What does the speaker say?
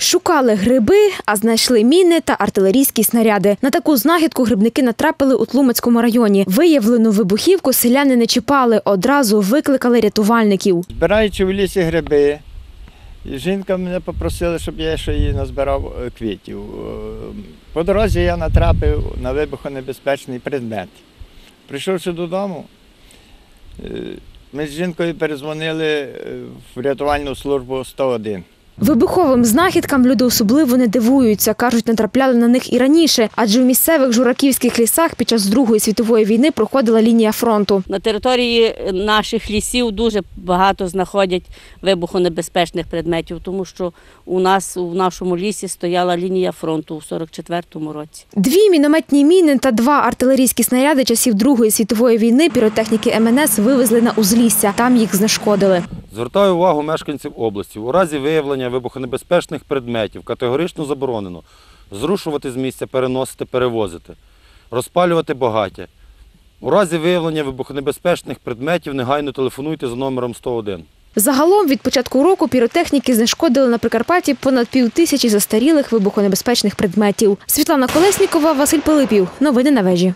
Шукали гриби, а знайшли міни та артилерійські снаряди. На таку знахідку грибники натрапили у Тлумацькому районі. Виявлену вибухівку селяни не чіпали, одразу викликали рятувальників. Збираючи в лісі гриби, жінка мене попросила, щоб я ще її назбирав е, квітів. Е, По дорозі я натрапив на вибухонебезпечний предмет. Прийшовши додому, е, ми з жінкою перезвонили в рятувальну службу 101. Вибуховим знахідкам люди особливо не дивуються. Кажуть, натрапляли на них і раніше, адже в місцевих жураківських лісах під час Другої світової війни проходила лінія фронту. На території наших лісів дуже багато знаходять вибухонебезпечних предметів, тому що у нас у нашому лісі стояла лінія фронту у 44-му році. Дві мінометні міни та два артилерійські снаряди часів Другої світової війни піротехніки МНС вивезли на узлісся. Там їх знешкодили. Звертаю увагу мешканців області. У разі виявлення вибухонебезпечних предметів категорично заборонено зрушувати з місця, переносити, перевозити, розпалювати багаття. У разі виявлення вибухонебезпечних предметів негайно телефонуйте за номером 101. Загалом від початку року піротехніки знешкодили на Прикарпатті понад пів тисячі застарілих вибухонебезпечних предметів. Світлана Колеснікова, Василь Пилипів. Новини на вежі.